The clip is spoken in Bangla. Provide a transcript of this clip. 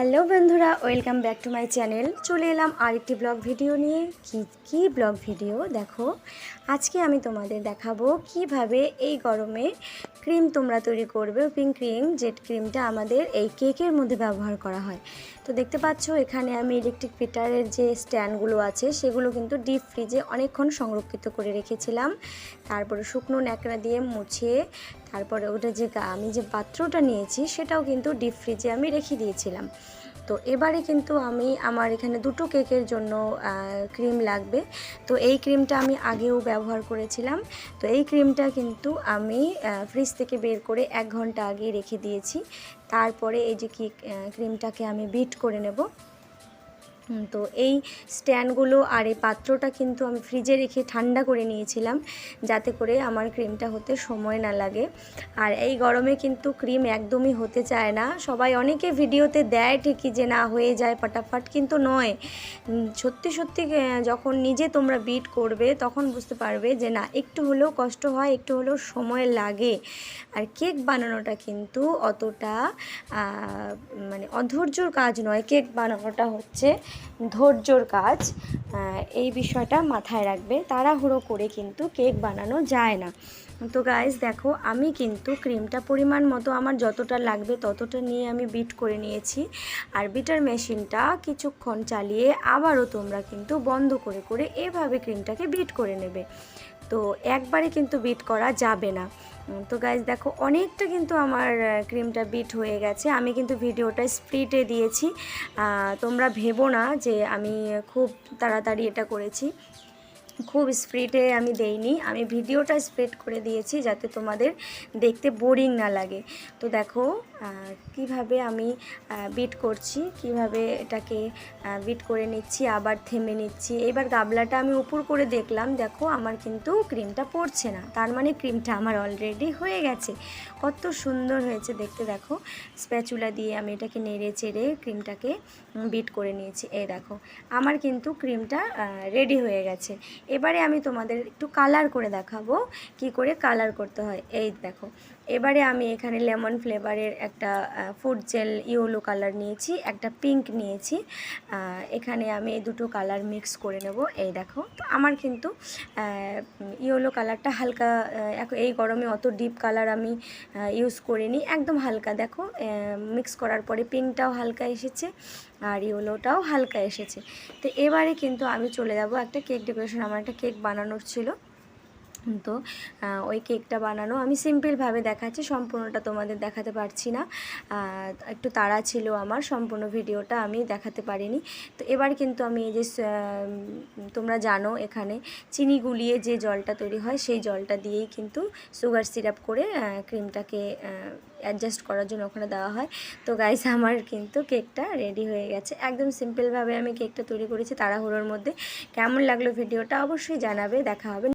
হ্যালো বন্ধুরা, welcome back to my channel. চলে এলাম আরেকটি ব্লগ ভিডিও নিয়ে। কি কি ব্লগ ভিডিও? দেখো, আজকে আমি তোমাদের দেখাবো কীভাবে এই গরমে ক্রিম তোমরা তৈরি করবে হুইপিং ক্রিম জেট ক্রিমটা আমাদের এই কেকের মধ্যে ব্যবহার করা হয়। তো দেখতে পাচ্ছ, এখানে আমি ইলেকট্রিক ফিটারের যে স্ট্যান্ডগুলো আছে, সেগুলো কিন্তু ডিপ ফ্রিজে অনেকক্ষণ সংরক্ষিত করে রেখেছিলাম। তারপরে শুকনো ন্যাকড়া দিয়ে মুছে, তারপরে ওটা যে আমি যে পাত্রটা নিয়েছি, সেটাও কিন্তু ডিপ ফ্রিজে আমি রেখে দিয়েছিলাম। তো এবারে কিন্তু আমি আমার এখানে দুটো কেকের জন্য ক্রিম লাগবে। তো এই ক্রিমটা আমি আগেও ব্যবহার করেছিলাম। তো এই ক্রিমটা কিন্তু আমি ফ্রিজ থেকে বের করে এক ঘণ্টা আগে রেখে দিয়েছি। তারপরে এই যে কি ক্রিমটাকে আমি বিট করে নেব। তো এই স্ট্যান্ডগুলো আর এই পাত্রটা কিন্তু আমি ফ্রিজে রেখে ঠান্ডা করে নিয়েছিলাম, যাতে করে আমার ক্রিমটা হতে সময় না লাগে। আর এই গরমে কিন্তু ক্রিম একদমই হতে চায় না। সবাই অনেকে ভিডিওতে দেয় ঠিকই যে না, হয়ে যায় ফটাফট, কিন্তু নয়। সত্যি সত্যি যখন নিজে তোমরা বিট করবে, তখন বুঝতে পারবে যে না, একটু হলেও কষ্ট হয়, একটু হলেও সময় লাগে। আর কেক বানানোটা কিন্তু অতটা মানে অধৈর্যর কাজ নয়। কেক বানানোটা হচ্ছে ধৈর্যর কাজ এই বিষয়টা মাথায় রাখবে। তাড়াহুড়ো করে কিন্তু কেক বানানো যায় না। তো গাইজ দেখো, আমি কিন্তু ক্রিমটা পরিমাণ মতো আমার যতটা লাগবে ততটা নিয়ে আমি বিট করে নিয়েছি। আর বিটার মেশিনটা কিছুক্ষণ চালিয়ে আবারও তোমরা কিন্তু বন্ধ করে করে এভাবে ক্রিমটাকে বিট করে নেবে। তো একবারে কিন্তু বিট করা যাবে না। তো গাইজ দেখো, অনেকটা কিন্তু আমার ক্রিমটা বিট হয়ে গেছে। আমি কিন্তু ভিডিওটা স্প্রিটে দিয়েছি। তোমরা ভেবো না যে আমি খুব তাড়াতাড়ি এটা করেছি। খুব স্প্রিডে আমি দেইনি। আমি ভিডিওটা স্প্রেড করে দিয়েছি যাতে তোমাদের দেখতে বোরিং না লাগে। তো দেখো কীভাবে আমি বিট করছি, কীভাবে এটাকে বিট করে নিচ্ছি, আবার থেমে নিচ্ছি। এবার গাবলাটা আমি উপর করে দেখলাম, দেখো আমার কিন্তু ক্রিমটা পড়ছে না। তার মানে ক্রিমটা আমার অলরেডি হয়ে গেছে। কত সুন্দর হয়েছে দেখতে, দেখো। স্প্যাচুলা দিয়ে আমি এটাকে নেড়ে চেড়ে ক্রিমটাকে বিট করে নিয়েছি। এই দেখো, আমার কিন্তু ক্রিমটা রেডি হয়ে গেছে। এবারে আমি তোমাদের একটু কালার করে দেখাবো, কি করে কালার করতে হয়। এই দেখো, এবারে আমি এখানে লেমন ফ্লেভারের একটা ফুড জেল ইয়েলো কালার নিয়েছি, একটা পিঙ্ক নিয়েছি। এখানে আমি এই দুটো কালার মিক্স করে নেব। এই দেখো আমার কিন্তু ইয়েলো কালারটা হালকা এই গরমে অত ডিপ কালার আমি ইউজ করিনি, একদম হালকা। দেখো মিক্স করার পরে পিঙ্কটাও হালকা এসেছে, আর ইয়েলোটাও হালকা এসেছে। তো এবারে কিন্তু আমি চলে যাব একটা কেক ডেকোরেশন আমার একটা কেক বানানোর ছিল। তো ওই কেকটা বানানো। আমি সিম্পলভাবে দেখাচ্ছি, সম্পূর্ণটা তোমাদের দেখাতে পারছি না। একটু তাড়া ছিল আমার, সম্পূর্ণ ভিডিওটা আমি দেখাতে পারিনি। তো এবার কিন্তু আমি এই যে তোমরা জানো এখানে চিনি গুলিয়ে যে জলটা তৈরি হয়, সেই জলটা দিয়েই কিন্তু সুগার সিরাপ করে ক্রিমটাকে অ্যাডজাস্ট করার জন্য ওখানে দেওয়া হয়। তো গাইস আমার কিন্তু কেকটা রেডি হয়ে গেছে। একদম সিম্পলভাবে আমি কেকটা তৈরি করেছি তাড়াহুড়োর মধ্যে। কেমন লাগল ভিডিওটা অবশ্যই জানাবে। দেখা হবে